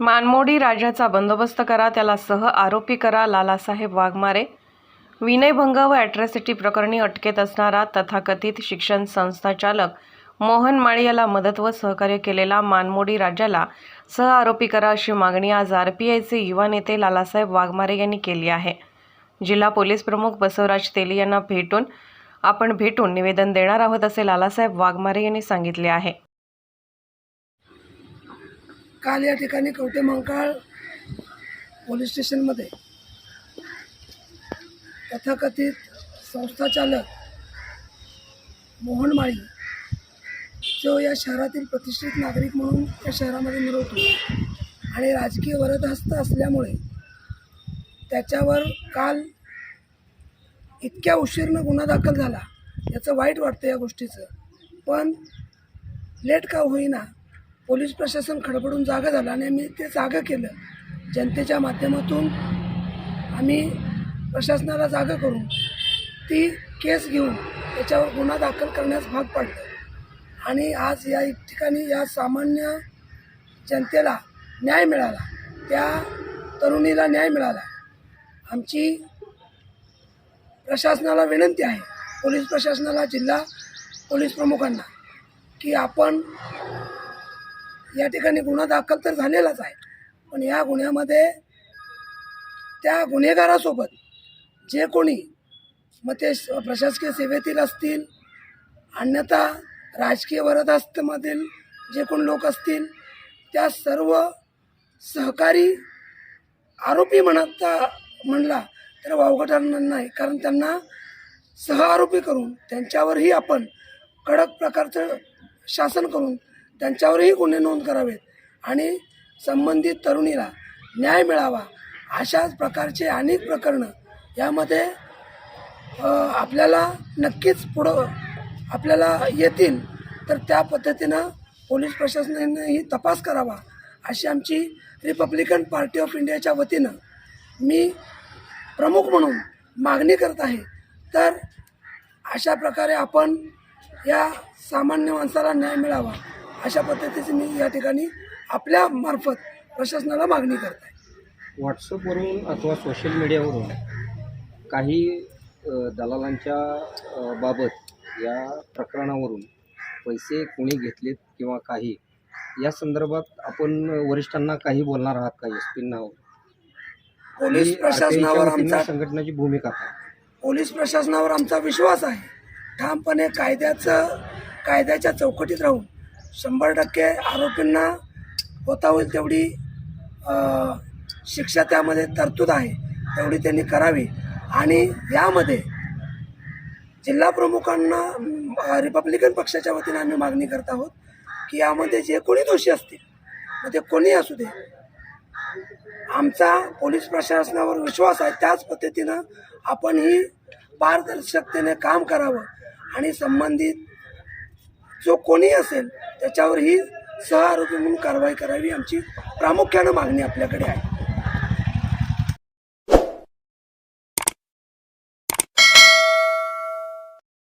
मानमोडी राजाचा बंदोबस्त करा त्याला सह आरोपी करा लालासाहेब वाघमारे. विनयभंग व ॲट्रॅसिटी प्रकरणी अटकेत असणारा तथाकथित शिक्षण संस्थाचालक मोहन माळी याला मदत व सहकार्य केलेला मानमोडी राजाला सह आरोपी करा अशी मागणी आज आर पी आयचे युवा नेते लालासाहेब वाघमारे यांनी केली आहे. जिल्हा पोलीस प्रमुख बसवराज तेली यांना भेटून आपण भेटून निवेदन देणार आहोत असे लालासाहेब वाघमारे यांनी सांगितले आहे. काल या ठिकाणी कवटे मंकाळ पोलीस स्टेशनमध्ये तथाकथित संस्थाचालक मोहन माळी जो या शहरातील प्रतिष्ठित नागरिक म्हणून त्या शहरामध्ये मिळवतो आणि राजकीय वरदहस्त असल्यामुळे त्याच्यावर काल इतक्या उशीरनं गुन्हा दाखल झाला याचं वाईट वाटतं या गोष्टीचं. पण लेट का होईना पोलीस प्रशासन खडबडून जागं झालं आणि आम्ही ते जागं केलं. जनतेच्या माध्यमातून आम्ही प्रशासनाला जागं करून ती केस घेऊन त्याच्यावर गुन्हा दाखल करण्यास भाग पाडलं. आणि आज या ठिकाणी या सामान्य जनतेला न्याय मिळाला. त्या तरुणीला न्याय मिळाला. आमची प्रशासनाला विनंती आहे पोलीस प्रशासनाला जिल्हा पोलीस प्रमुखांना की आपण या ठिकाणी गुन्हा दाखल तर झालेलाच आहे. पण या गुन्ह्यामध्ये त्या गुन्हेगारासोबत जे कोणी मग ते प्रशासकीय सेवेतील असतील अन्यथा राजकीय वरदास्तमधील जे कोण लोक असतील त्या सर्व सहकारी आरोपी म्हणता म्हणला तर वावगं ठरणार नाही. कारण त्यांना सह आरोपी करून त्यांच्यावरही आपण कडक प्रकारचं शासन करून त्यांच्यावरही गुन्हे नोंद करावेत. आणि संबंधित तरुणीला न्याय मिळावा अशाच प्रकारचे अनेक प्रकरणं यामध्ये आपल्याला नक्कीच पुढं आपल्याला येतील. तर त्या पद्धतीनं पोलीस प्रशासनानेही तपास करावा अशी आमची रिपब्लिकन पार्टी ऑफ इंडियाच्या वतीनं मी प्रमुख म्हणून मागणी करत आहे. तर अशा प्रकारे आपण या सामान्य माणसाला न्याय मिळावा. अशा पद्धतीची मी या ठिकाणी आपल्या मार्फत प्रशासनाला मागणी करत आहे व्हॉट्सअपवरून अथवा सोशल मीडियावरून काही दलालांच्या बाबत या प्रकरणावरून पैसे कोणी घेतलेत किंवा काही या संदर्भात आपण वरिष्ठांना काही बोलणार आहात का? एस पोलीस प्रशासनावर आमचा संघटनेची भूमिका काय पोलीस प्रशासनावर आमचा विश्वास आहे. ठामपणे कायद्याचं कायद्याच्या चौकटीत राहून शंभर टक्के आरोपींना होता होईल तेवढी शिक्षा त्यामध्ये तरतूद आहे तेवढी त्यांनी करावी. आणि यामध्ये जिल्हा प्रमुखांना रिपब्लिकन पक्षाच्या वतीने आम्ही मागणी करत आहोत की यामध्ये जे कोणी दोषी असतील मग ते कोणी असू दे. आमचा पोलीस प्रशासनावर विश्वास आहे त्याच पद्धतीनं आपण ही पारदर्शकतेने काम करावं आणि संबंधित जो कोणी असेल त्याच्यावर ही सह आरोपी म्हणून कारवाई करावी आमची प्रामुख्यानं मागणी आपल्याकडे आहे.